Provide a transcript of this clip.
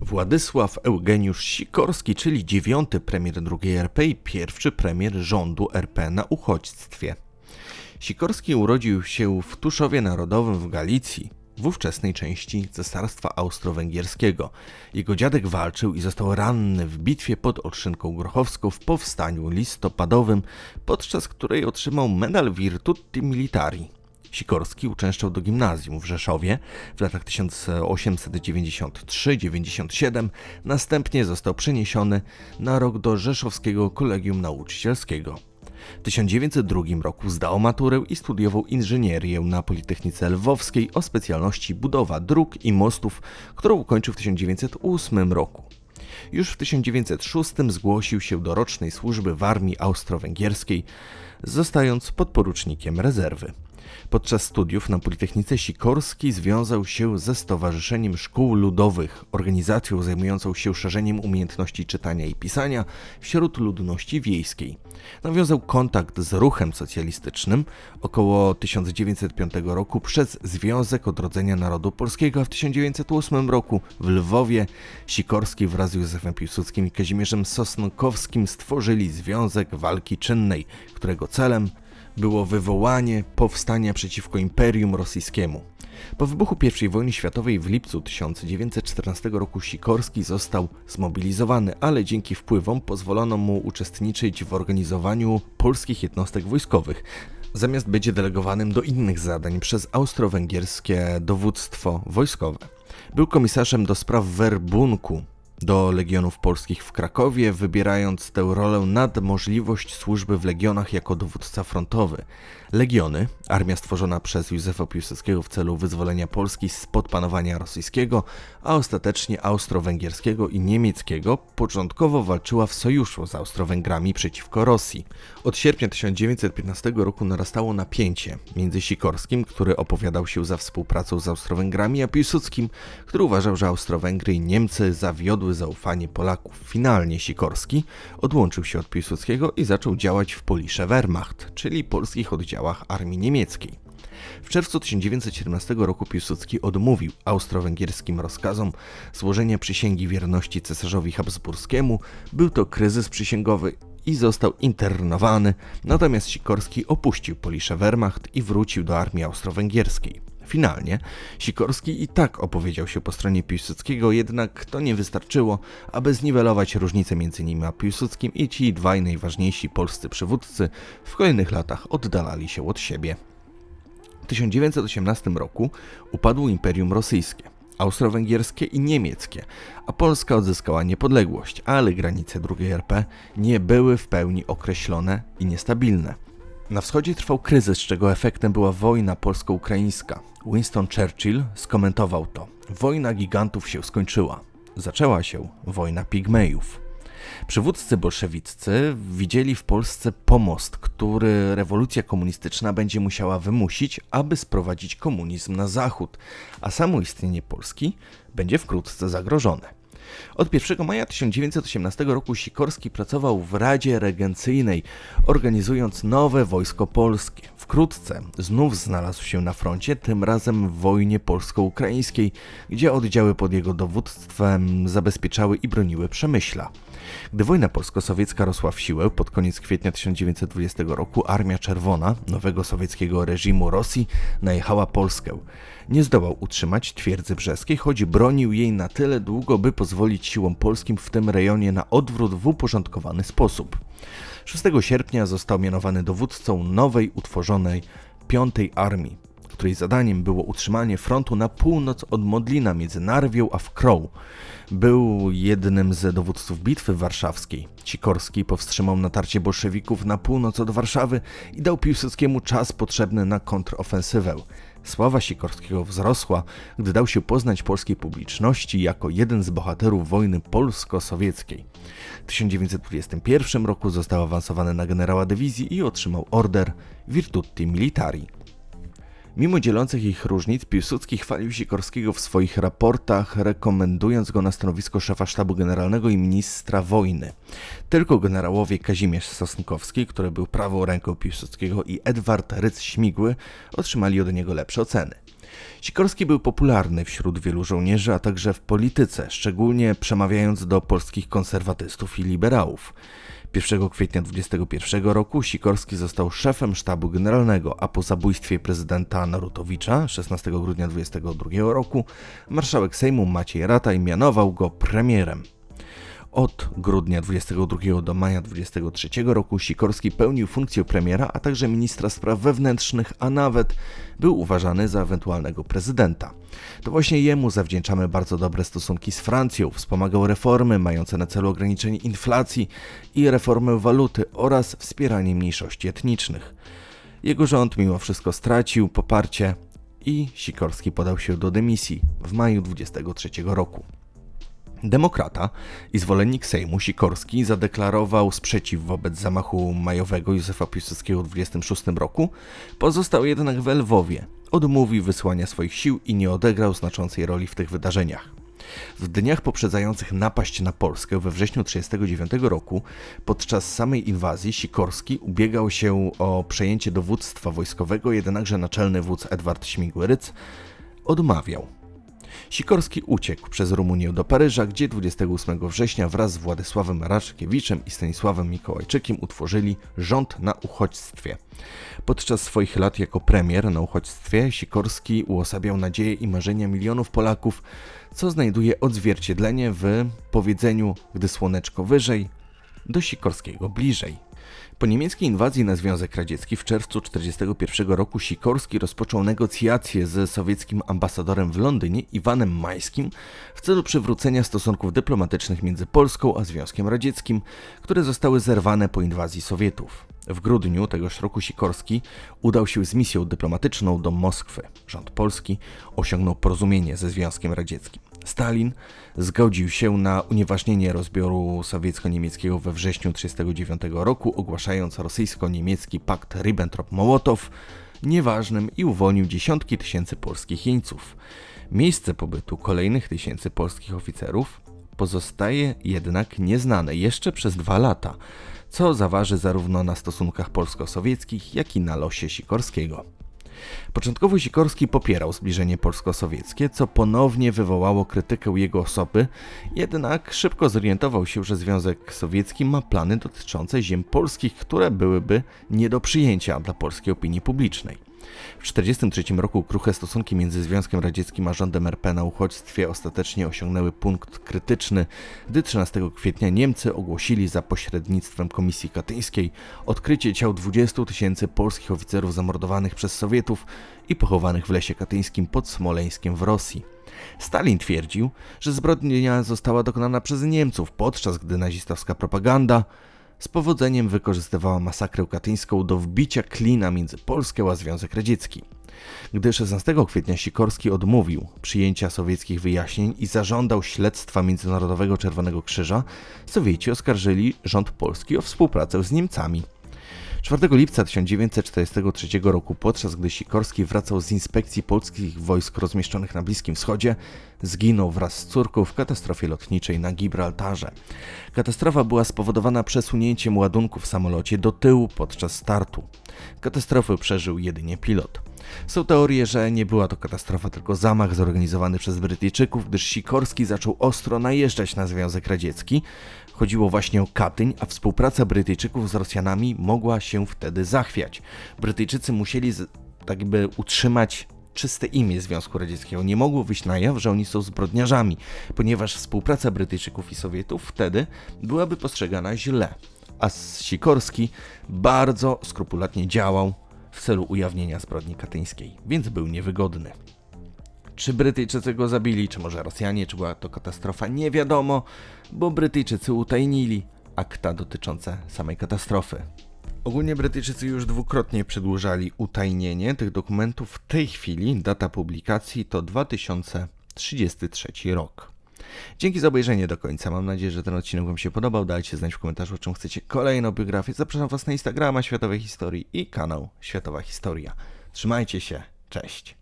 Władysław Eugeniusz Sikorski, czyli dziewiąty premier II RP i pierwszy premier rządu RP na uchodźstwie. Sikorski urodził się w Tuszowie Narodowym w Galicji, w ówczesnej części Cesarstwa Austro-Węgierskiego. Jego dziadek walczył i został ranny w bitwie pod Olszynką Grochowską w powstaniu listopadowym, podczas której otrzymał medal Virtuti Militari. Sikorski uczęszczał do gimnazjum w Rzeszowie w latach 1893-97, następnie został przeniesiony na rok do Rzeszowskiego Kolegium Nauczycielskiego. W 1902 roku zdał maturę i studiował inżynierię na Politechnice Lwowskiej o specjalności budowa dróg i mostów, którą ukończył w 1908 roku. Już w 1906 zgłosił się do rocznej służby w armii austro-węgierskiej, zostając podporucznikiem rezerwy. Podczas studiów na Politechnice Sikorski związał się ze Stowarzyszeniem Szkół Ludowych, organizacją zajmującą się szerzeniem umiejętności czytania i pisania wśród ludności wiejskiej. Nawiązał kontakt z ruchem socjalistycznym około 1905 roku przez Związek Odrodzenia Narodu Polskiego, a w 1908 roku w Lwowie Sikorski wraz z Józefem Piłsudskim i Kazimierzem Sosnkowskim stworzyli Związek Walki Czynnej, którego celem było wywołanie powstania przeciwko Imperium Rosyjskiemu. Po wybuchu I wojny światowej w lipcu 1914 roku Sikorski został zmobilizowany, ale dzięki wpływom pozwolono mu uczestniczyć w organizowaniu polskich jednostek wojskowych, zamiast być delegowanym do innych zadań przez austro-węgierskie dowództwo wojskowe. Był komisarzem do spraw werbunku do Legionów Polskich w Krakowie, wybierając tę rolę nad możliwość służby w legionach jako dowódca frontowy. Legiony, armia stworzona przez Józefa Piłsudskiego w celu wyzwolenia Polski spod panowania rosyjskiego, a ostatecznie austro-węgierskiego i niemieckiego, początkowo walczyła w sojuszu z Austro-Węgrami przeciwko Rosji. Od sierpnia 1915 roku narastało napięcie między Sikorskim, który opowiadał się za współpracą z Austro-Węgrami, a Piłsudskim, który uważał, że Austro-Węgry i Niemcy zawiodły zaufanie Polaków. Finalnie Sikorski odłączył się od Piłsudskiego i zaczął działać w Polisze Wehrmacht, czyli polskich oddziałach armii niemieckiej. W czerwcu 1917 roku Piłsudski odmówił austro-węgierskim rozkazom złożenia przysięgi wierności cesarzowi Habsburskiemu. Był to kryzys przysięgowy i został internowany, natomiast Sikorski opuścił Polisze Wehrmacht i wrócił do armii austro-węgierskiej. Finalnie Sikorski i tak opowiedział się po stronie Piłsudskiego, jednak to nie wystarczyło, aby zniwelować różnice między nim a Piłsudskim i ci dwaj najważniejsi polscy przywódcy w kolejnych latach oddalali się od siebie. W 1918 roku upadło Imperium Rosyjskie austro-węgierskie i niemieckie, a Polska odzyskała niepodległość, ale granice II RP nie były w pełni określone i niestabilne. Na wschodzie trwał kryzys, czego efektem była wojna polsko-ukraińska. Winston Churchill skomentował to: Wojna gigantów się skończyła. Zaczęła się wojna pigmejów. Przywódcy bolszewiccy widzieli w Polsce pomost, który rewolucja komunistyczna będzie musiała wymusić, aby sprowadzić komunizm na zachód, a samo istnienie Polski będzie wkrótce zagrożone. Od 1 maja 1918 roku Sikorski pracował w Radzie Regencyjnej, organizując nowe wojsko polskie. Wkrótce znów znalazł się na froncie, tym razem w wojnie polsko-ukraińskiej, gdzie oddziały pod jego dowództwem zabezpieczały i broniły Przemyśla. Gdy wojna polsko-sowiecka rosła w siłę, pod koniec kwietnia 1920 roku Armia Czerwona nowego sowieckiego reżimu Rosji najechała Polskę. Nie zdołał utrzymać twierdzy brzeskiej, choć bronił jej na tyle długo, by pozwolić siłom polskim w tym rejonie na odwrót w uporządkowany sposób. 6 sierpnia został mianowany dowódcą nowej utworzonej Piątej Armii, której zadaniem było utrzymanie frontu na północ od Modlina między Narwią a Wkrą. Był jednym z dowódców bitwy warszawskiej. Sikorski powstrzymał natarcie bolszewików na północ od Warszawy i dał Piłsudskiemu czas potrzebny na kontrofensywę. Sława Sikorskiego wzrosła, gdy dał się poznać polskiej publiczności jako jeden z bohaterów wojny polsko-sowieckiej. W 1921 roku został awansowany na generała dywizji i otrzymał order Virtuti Militari. Mimo dzielących ich różnic, Piłsudski chwalił Sikorskiego w swoich raportach, rekomendując go na stanowisko szefa sztabu generalnego i ministra wojny. Tylko generałowie Kazimierz Sosnkowski, który był prawą ręką Piłsudskiego i Edward Rydz-Śmigły otrzymali od niego lepsze oceny. Sikorski był popularny wśród wielu żołnierzy, a także w polityce, szczególnie przemawiając do polskich konserwatystów i liberałów. 1 kwietnia 21 roku Sikorski został szefem sztabu generalnego, a po zabójstwie prezydenta Narutowicza 16 grudnia 22 roku marszałek Sejmu Maciej Rataj mianował go premierem. Od grudnia 22 do maja 23 roku Sikorski pełnił funkcję premiera, a także ministra spraw wewnętrznych, a nawet był uważany za ewentualnego prezydenta. To właśnie jemu zawdzięczamy bardzo dobre stosunki z Francją, wspomagał reformy mające na celu ograniczenie inflacji i reformę waluty oraz wspieranie mniejszości etnicznych. Jego rząd mimo wszystko stracił poparcie i Sikorski podał się do dymisji w maju 23 roku. Demokrata i zwolennik Sejmu Sikorski zadeklarował sprzeciw wobec zamachu majowego Józefa Piłsudskiego w 26 roku, pozostał jednak w Lwowie, odmówił wysłania swoich sił i nie odegrał znaczącej roli w tych wydarzeniach. W dniach poprzedzających napaść na Polskę we wrześniu 1939 roku, podczas samej inwazji, Sikorski ubiegał się o przejęcie dowództwa wojskowego, jednakże naczelny wódz Edward Śmigły-Ryc odmawiał. Sikorski uciekł przez Rumunię do Paryża, gdzie 28 września wraz z Władysławem Raczkiewiczem i Stanisławem Mikołajczykiem utworzyli rząd na uchodźstwie. Podczas swoich lat jako premier na uchodźstwie Sikorski uosabiał nadzieje i marzenia milionów Polaków, co znajduje odzwierciedlenie w powiedzeniu gdy słoneczko wyżej, do Sikorskiego bliżej. Po niemieckiej inwazji na Związek Radziecki w czerwcu 1941 roku Sikorski rozpoczął negocjacje z sowieckim ambasadorem w Londynie Iwanem Majskim w celu przywrócenia stosunków dyplomatycznych między Polską a Związkiem Radzieckim, które zostały zerwane po inwazji Sowietów. W grudniu tegoż roku Sikorski udał się z misją dyplomatyczną do Moskwy. Rząd polski osiągnął porozumienie ze Związkiem Radzieckim. Stalin zgodził się na unieważnienie rozbioru sowiecko-niemieckiego we wrześniu 1939 roku, ogłaszając rosyjsko-niemiecki pakt Ribbentrop-Mołotow nieważnym i uwolnił dziesiątki tysięcy polskich jeńców. Miejsce pobytu kolejnych tysięcy polskich oficerów pozostaje jednak nieznane jeszcze przez dwa lata, co zaważy zarówno na stosunkach polsko-sowieckich, jak i na losie Sikorskiego. Początkowo Sikorski popierał zbliżenie polsko-sowieckie, co ponownie wywołało krytykę jego osoby, jednak szybko zorientował się, że Związek Sowiecki ma plany dotyczące ziem polskich, które byłyby nie do przyjęcia dla polskiej opinii publicznej. W 1943 roku kruche stosunki między Związkiem Radzieckim a rządem RP na uchodźstwie ostatecznie osiągnęły punkt krytyczny, gdy 13 kwietnia Niemcy ogłosili za pośrednictwem Komisji Katyńskiej odkrycie ciał 20 tysięcy polskich oficerów zamordowanych przez Sowietów i pochowanych w lesie katyńskim pod Smoleńskiem w Rosji. Stalin twierdził, że zbrodnia została dokonana przez Niemców, podczas gdy nazistowska propaganda z powodzeniem wykorzystywała masakrę katyńską do wbicia klina między Polskę a Związek Radziecki. Gdy 16 kwietnia Sikorski odmówił przyjęcia sowieckich wyjaśnień i zażądał śledztwa Międzynarodowego Czerwonego Krzyża, Sowieci oskarżyli rząd polski o współpracę z Niemcami. 4 lipca 1943 roku, podczas gdy Sikorski wracał z inspekcji polskich wojsk rozmieszczonych na Bliskim Wschodzie, zginął wraz z córką w katastrofie lotniczej na Gibraltarze. Katastrofa była spowodowana przesunięciem ładunku w samolocie do tyłu podczas startu. Katastrofę przeżył jedynie pilot. Są teorie, że nie była to katastrofa, tylko zamach zorganizowany przez Brytyjczyków, gdyż Sikorski zaczął ostro najeżdżać na Związek Radziecki. Chodziło właśnie o Katyń, a współpraca Brytyjczyków z Rosjanami mogła się wtedy zachwiać. Brytyjczycy musieli tak by utrzymać czyste imię Związku Radzieckiego. Nie mogło wyjść na jaw, że oni są zbrodniarzami, ponieważ współpraca Brytyjczyków i Sowietów wtedy byłaby postrzegana źle. A Sikorski bardzo skrupulatnie działał w celu ujawnienia zbrodni katyńskiej, więc był niewygodny. Czy Brytyjczycy go zabili, czy może Rosjanie, czy była to katastrofa, nie wiadomo, bo Brytyjczycy utajnili akta dotyczące samej katastrofy. Ogólnie Brytyjczycy już dwukrotnie przedłużali utajnienie tych dokumentów. W tej chwili data publikacji to 2033 rok. Dzięki za obejrzenie do końca. Mam nadzieję, że ten odcinek Wam się podobał. Dajcie znać w komentarzu, o czym chcecie kolejną biografię. Zapraszam Was na Instagrama Światowej Historii i kanał Światowa Historia. Trzymajcie się. Cześć.